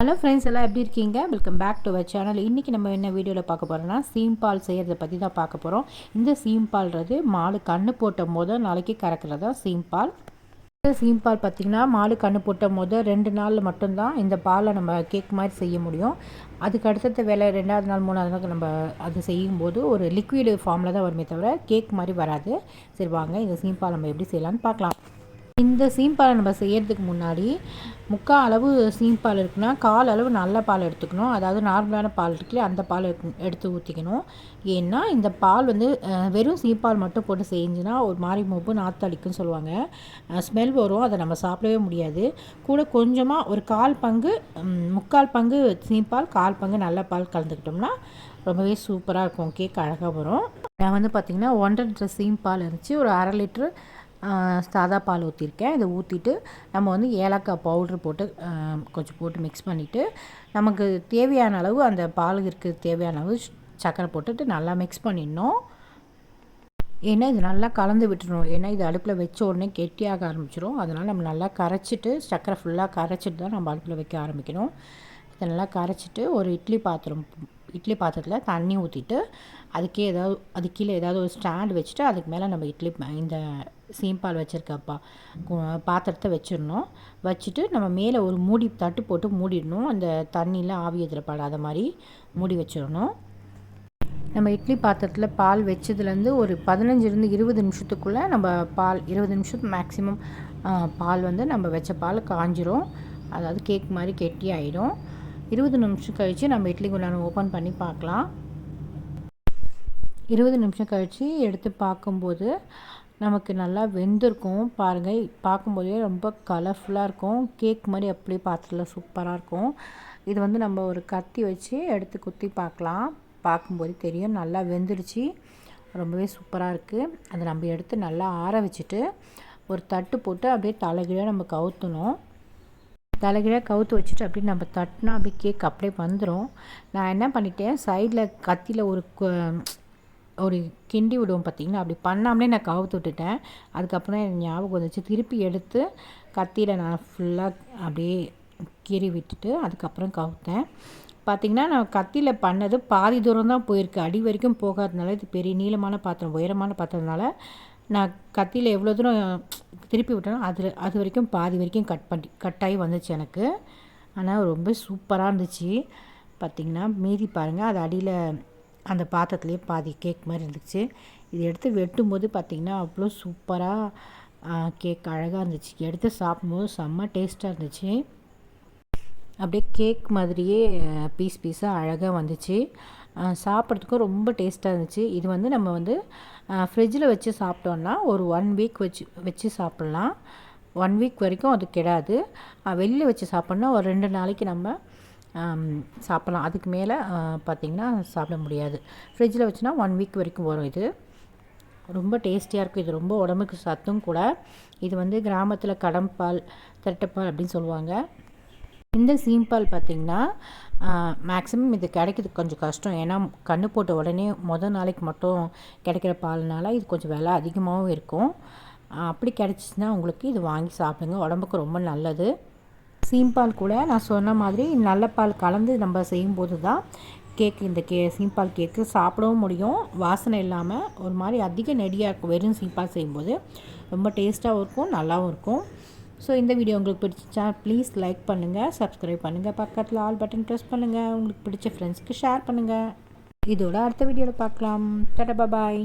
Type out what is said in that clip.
Hello friends எல்லாம் எப்படி இருக்கீங்க? Welcome back to our channel இன்றைக்கி நம்ம என்ன வீடியோவில் பார்க்க போகிறோம்னா சீம் பால் செய்கிறத பற்றி தான் பார்க்க போகிறோம் இந்த சீம்பால்ன்றது மாடு கண்ணு போட்ட முதல் நாளைக்கு கறக்கிறது தான் சீம் பால். இந்த சீம் பால் பார்த்திங்கன்னா மாடு கண்ணு போட்ட முதல் ரெண்டு நாளில் மட்டும்தான் இந்த பாலை நம்ம கேக் மாதிரி செய்ய முடியும். அதுக்கு அடுத்தது வேலை ரெண்டாவது நாள் மூணாவது நாள் நம்ம அது செய்யும்போது ஒரு லிக்விடு ஃபார்மில் தான் வருமே தவிர கேக் மாதிரி வராது. சரி வாங்க இந்த சீம் பால் நம்ம எப்படி செய்யலான்னு பார்க்கலாம். இந்த சீம்பாலை நம்ம செய்கிறதுக்கு முன்னாடி முக்கால் அளவு சீம்பால் இருக்குன்னா கால் அளவு நல்ல பால் எடுத்துக்கணும். அதாவது நார்மலான பால் இருக்குல்ல அந்த பால் எடுத்து ஊற்றிக்கணும் ஏன்னா இந்த பால் வந்து வெறும் சீம்பால் மட்டும் போட்டு செஞ்சுன்னா ஒரு மாதிரி மூப்பு நாத்தளிக்குன்னு சொல்லுவாங்க. ஸ்மெல் வரும் அதை நம்ம சாப்பிடவே முடியாது. கூட கொஞ்சமாக ஒரு கால் பங்கு முக்கால் பங்கு சீம்பால் கால் பங்கு நல்ல பால் கலந்துக்கிட்டோம்னா ரொம்பவே சூப்பராக இருக்கும். கேக் அழகாக வரும். நான் வந்து பார்த்திங்கன்னா ஒன்றரை லிட்டர் சீம் பால் இருந்துச்சு. ஒரு அரை லிட்ரு சாதா பால் ஊற்றிருக்கேன் இதை ஊற்றிட்டு நம்ம வந்து ஏலக்காய் பவுட்ரு போட்டு கொஞ்சம் போட்டு மிக்ஸ் பண்ணிவிட்டு நமக்கு தேவையான அளவு அந்த பால் இருக்க தேவையான அளவு சர்க்கரை போட்டுட்டு நல்லா மிக்ஸ் பண்ணிடணும். ஏன்னா இது நல்லா கலந்து விட்டுருணும் ஏன்னா இது அடுப்பில் வச்ச உடனே கெட்டியாக ஆரம்பிச்சிடும் அதனால் நம்ம நல்லா கரைச்சிட்டு சர்க்கரை ஃபுல்லாக கரைச்சிட்டு தான் நம்ம அடுப்பில் வைக்க ஆரம்பிக்கணும். இதை நல்லா கரைச்சிட்டு ஒரு இட்லி பாத்திரம் இட்லி பாத்திரத்தில் தண்ணி ஊற்றிட்டு அதுக்கே ஏதாவது அது கீழே ஏதாவது ஒரு ஸ்டாண்ட் வச்சுட்டு அதுக்கு மேலே நம்ம இட்லி இந்த சீம்பால் வச்சுருக்கப்பா. பாத்திரத்தை வச்சிடணும். வச்சுட்டு நம்ம மேலே ஒரு மூடி தட்டு போட்டு மூடிடணும். அந்த தண்ணியில் ஆவி எதிரப்படாத மாதிரி மூடி வச்சிடணும். நம்ம இட்லி பாத்திரத்தில் பால் வச்சதுலேருந்து ஒரு பதினஞ்சுலேருந்து இருபது நிமிஷத்துக்குள்ளே நம்ம பால் இருபது நிமிஷத்துக்கு மேக்ஸிமம் பால் வந்து நம்ம வச்ச பால் காஞ்சிரும். அதாவது கேக் மாதிரி கெட்டி ஆகிடும் இருபது நிமிஷம் கழித்து நம்ம இட்லி குண்டான ஓப்பன் பண்ணி பார்க்கலாம் இருபது நிமிஷம் கழித்து எடுத்து பார்க்கும்போது நமக்கு நல்லா வெந்திருக்கும். பாருங்கள் பார்க்கும்போதே ரொம்ப கலர்ஃபுல்லாக இருக்கும். கேக் மாதிரி அப்படியே பாத்திரத்தில் சூப்பராக இருக்கும். இது வந்து நம்ம ஒரு கத்தி வச்சு எடுத்து குத்தி பார்க்கலாம். பார்க்கும்போது தெரியும் நல்லா வெந்துருச்சு. ரொம்பவே சூப்பராக இருக்குது அதை நம்ம எடுத்து நல்லா ஆற வச்சுட்டு ஒரு தட்டு போட்டு அப்படியே தலைகீழாக நம்ம கவுத்தணும். தலைகீழாக கவுத்து வச்சுட்டு அப்படியே நம்ம தட்டினா அப்படியே கேக் அப்படியே வந்துடும் நான் என்ன பண்ணிட்டேன் சைடில் கத்தியில் ஒரு ஒரு கிண்டி விடுவோம் பார்த்திங்கன்னா அப்படி பண்ணாமலே நான் கவுத்து விட்டுட்டேன். அதுக்கப்புறம் எனக்கு ஞாபகம் வந்துச்சு. திருப்பி எடுத்து கத்தியில் நான் ஃபுல்லாக அப்படியே கீறி விட்டுட்டு அதுக்கப்புறம் கவுத்தேன். பார்த்திங்கன்னா நான் கத்தியில் பண்ணது பாதி தூரம் தான் போயிருக்கு. அடி வரைக்கும் போகாதனால இது பெரிய நீளமான பாத்திரம் உயரமான பாத்திரம்னால நான் கத்தியில் எவ்வளோ தூரம் திருப்பி விட்டேனோ அது அது வரைக்கும் பாதி வரைக்கும் கட் பண்ணி கட்டாகி வந்துச்சு எனக்கு. ஆனால் ரொம்ப சூப்பராக இருந்துச்சு. பார்த்திங்கன்னா மீதி பாருங்கள் அது அடியில் அந்த பாத்திரத்துலேயே பாதி கேக் மாதிரி இருந்துச்சு. இது எடுத்து வெட்டும்போது பார்த்திங்கன்னா அவ்வளோ சூப்பராக கேக் அழகாக இருந்துச்சு. எடுத்து சாப்பிடும்போது செம்ம டேஸ்ட்டாக இருந்துச்சு. அப்படியே கேக் மாதிரியே பீஸ் பீஸாக அழகாக வந்துச்சு. சாப்பிட்றதுக்கும் ரொம்ப டேஸ்ட்டாக இருந்துச்சு. இது வந்து நம்ம வந்து ஃப்ரிட்ஜில் வச்சு சாப்பிட்டோன்னா ஒரு ஒன் வீக் வச்சு வச்சு சாப்பிட்லாம். ஒன் வீக் வரைக்கும் அது கெடாது. வெளியில் வச்சு சாப்பிட்னா ஒரு ரெண்டு நாளைக்கு நம்ம சாப்பிட்லாம். அதுக்கு மேலே பார்த்திங்கன்னா சாப்பிட முடியாது. ஃப்ரிட்ஜில் வச்சுனா ஒன் வீக் வரைக்கும் வரும் இது. ரொம்ப டேஸ்டியாக இருக்கும். இது ரொம்ப உடம்புக்கு சத்தும் கூட. இது வந்து கிராமத்தில் கடம்பால் திரட்டப்பால் அப்படின்னு சொல்லுவாங்க. இந்த சீம்பால் பார்த்திங்கன்னா மேக்ஸிமம் இது கிடைக்கிறது கொஞ்சம் கஷ்டம். ஏன்னா கண்ணு போட்ட உடனே மொதல் நாளைக்கு மட்டும் கிடைக்கிற பால்னால இது கொஞ்சம் விலை அதிகமாகவும் இருக்கும். அப்படி கிடச்சிச்சின்னா உங்களுக்கு இது வாங்கி சாப்பிடுங்க. உடம்புக்கு ரொம்ப நல்லது. சீம்பால் கூட நான் சொன்ன மாதிரி நல்ல பால் கலந்து நம்ம செய்யும்போது தான் கேக் இந்த கே சீம்பால் கேக்கு சாப்பிடவும் முடியும். வாசனை இல்லாமல் ஒரு மாதிரி அதிக நெடியாக இருக்கும். வெறும் சீம்பால் செய்யும்போது. ரொம்ப டேஸ்ட்டாகவும் இருக்கும் நல்லாவும் இருக்கும். ஸோ இந்த வீடியோ உங்களுக்கு பிடிச்சிச்சா ப்ளீஸ் லைக் பண்ணுங்கள் சப்ஸ்கிரைப் பண்ணுங்கள் பக்கத்தில் ஆல் பட்டன் ப்ரெஸ் பண்ணுங்கள் உங்களுக்கு பிடிச்ச ஃப்ரெண்ட்ஸ்க்கு ஷேர் பண்ணுங்கள் இதோட அடுத்த வீடியோவில் பார்க்கலாம். டட்டா பாய்